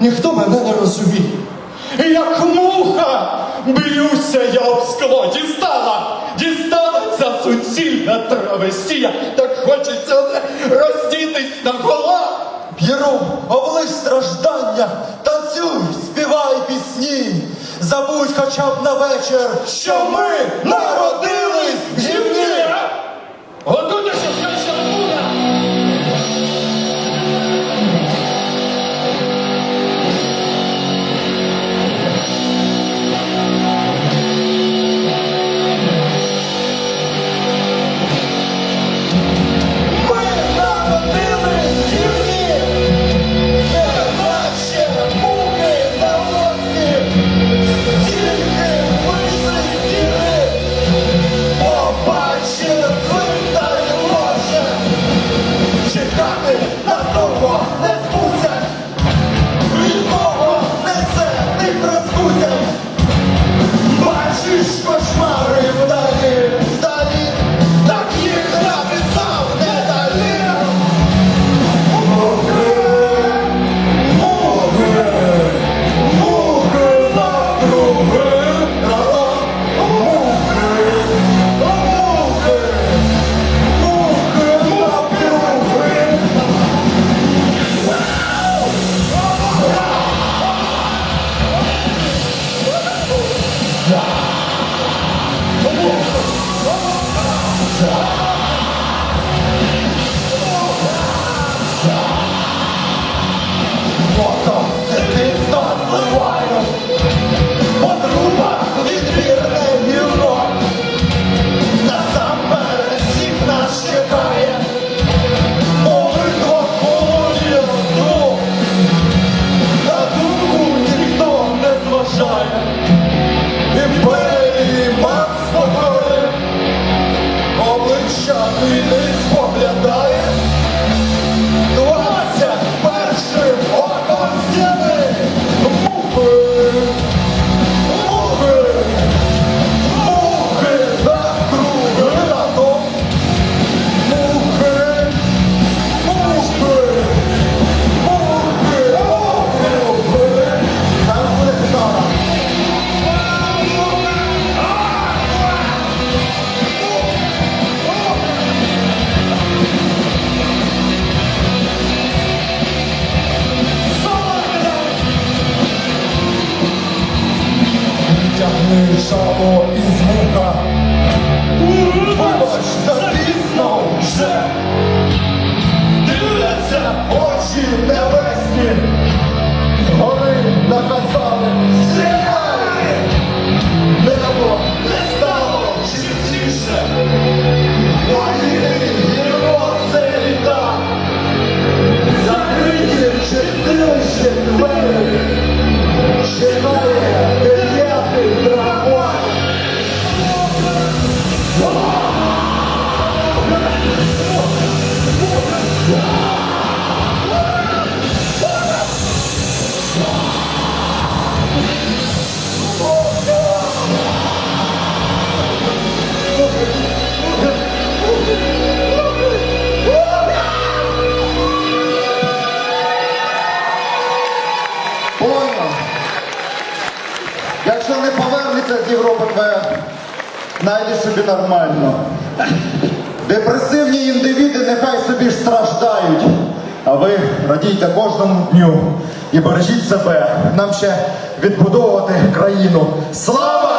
ніхто мене не розуміє. І як муха б'юся я об скло, дістала, дістала ця суцільна травестія, так хочеться роздітись на гола. П'єру, облиш страждання, танцюй, співай пісні, забудь хоча б на вечір, що ми народились That's no one. Stop. Тягни шало із мука. Вибач, запізно вже. Дивляться очі небесні. Якщо не повернеться з Європи, твоя, собі нормально. Депресивні індивіди нехай собі ж страждають. А ви радійте кожному дню і бережіть себе. Нам ще відбудовувати країну. Слава!